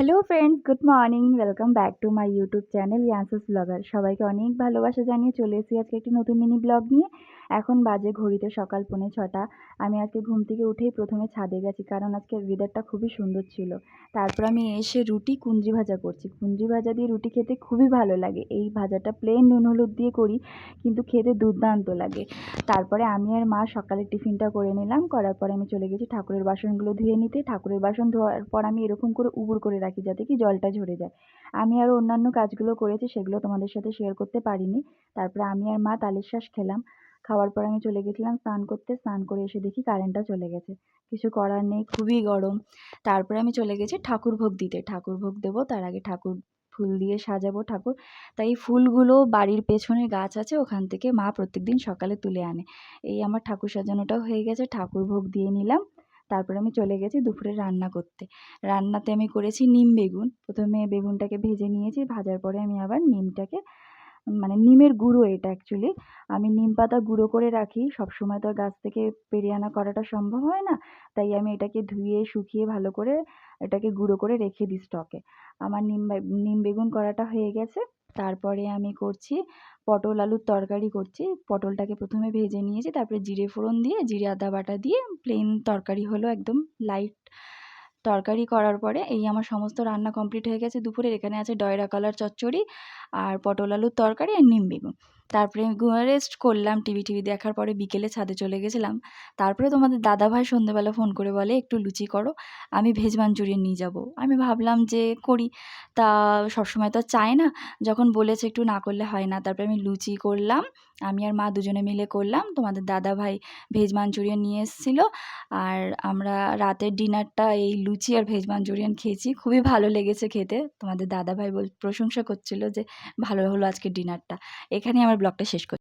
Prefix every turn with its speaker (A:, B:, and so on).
A: Hello friends good morning welcome back to my YouTube channel ইয়ান্সুস blogger সবাইকে অনেক ভালোবাসা জানিয়ে চলে এসেছি আজকে একটি নতুন মিনি ব্লগ নিয়ে। এখন বাজে ঘড়িতে সকাল পৌনে ছটা। আমি আজকে ঘুম থেকে উঠেই প্রথমে ছাদে গেছি, কারণ আজকে ওয়েদারটা খুবই সুন্দর ছিল। তারপর আমি এসে রুটি কুঞ্জি ভাজা করছি। কুঞ্জি ভাজা দিয়ে রুটি খেতে খুবই ভালো লাগে। এই ভাজাটা প্লেন নুন হলুদ দিয়ে করি, কিন্তু খেতে দুর্দান্ত লাগে। তারপরে আমি আর মা সকালে টিফিনটা করে নিলাম। করার পরে আমি চলে গেছি ঠাকুরের বাসনগুলো ধুয়ে নিতে। ঠাকুরের বাসন ধোয়ার পর আমি এরকম করে উবুর করে রাখি। যাতে কি জলটা ঝরে যায়। আমি আরও অন্যান্য কাজগুলো করেছি, সেগুলো তোমাদের সাথে শেয়ার করতে পারিনি। তারপরে আমি আর মা তালের শ্বাস খেলাম। খাওয়ার পর আমি চলে গেছিলাম স্নান করতে। স্নান করে এসে দেখি কারেন্টটা চলে গেছে। কিছু করার নেই, খুবই গরম। তারপরে আমি চলে গেছি ঠাকুর ভোগ দিতে। ঠাকুর ভোগ দেবো, তার আগে ঠাকুর ফুল দিয়ে সাজাবো ঠাকুর। তাই ফুলগুলো বাড়ির পেছনে গাছ আছে, ওখান থেকে মা প্রত্যেকদিন সকালে তুলে আনে। এই আমার ঠাকুর সাজানোটাও হয়ে গেছে, ঠাকুর ভোগ দিয়ে নিলাম। তারপরে আমি চলে গেছি দুপুরে রান্না করতে। রান্নাতে আমি করেছি নিম বেগুন। প্রথমে বেগুনটাকে ভেজে নিয়েছি, ভাজার পরে আমি আবার নিমটাকে মানে নিমের গুঁড়ো এটা অ্যাকচুয়ালি আমি নিম পাতা গুঁড়ো করে রাখি, সবসময় তো আর গাছ থেকে পেরে আনা করাটা সম্ভব হয় না, তাই আমি এটাকে ধুয়ে, শুকিয়ে ভালো করে এটাকে গুঁড়ো করে রেখে দিই স্টকে আমার নিম নিম বেগুন করাটা হয়ে গেছে। তারপরে আমি করছি পটল আলুর তরকারি করছি। পটলটাকে প্রথমে ভেজে নিয়েছি, তারপরে জিরে ফোড়ন দিয়ে, জিরে আদা বাটা দিয়ে প্লেন তরকারি হলো একদম লাইট তরকারি করার পরে এই আমার সমস্ত রান্না কমপ্লিট হয়ে গেছে। দুপুরের এখানে আছে ডয়রা কলার চচ্চড়ি আর পটল আলুর তরকারি আর নিম বেগুন। তারপরে রেস্ট করলাম টিভি টিভি দেখার পরে বিকেলে ছাদে চলে গেছিলাম। তারপরে তোমাদের দাদাভাই সন্ধ্যেবেলা ফোন করে বলে, একটু লুচি করো, আমি ভেজ মাঞ্চুরিয়ান নিয়ে যাব। আমি ভাবলাম যে করি। তা সবসময় তো চায় না। যখন বলেছে একটু না করলে হয় না। তারপরে আমি লুচি করলাম, আমি আর মা দুজনে মিলে করলাম। তোমাদের দাদাভাই ভেজ মাঞ্চুরিয়ান নিয়ে এসেছিল। আর আমরা রাতের ডিনারটা এই লুচি আর ভেজ মাঞ্চুরিয়ান খেয়েছি। খুবই ভালো লেগেছে খেতে। তোমাদের দাদাভাই বল, প্রশংসা করছিল যে ভালো হলো আজকে ডিনারটা এখানে আমার ব্লগটা শেষ করছি।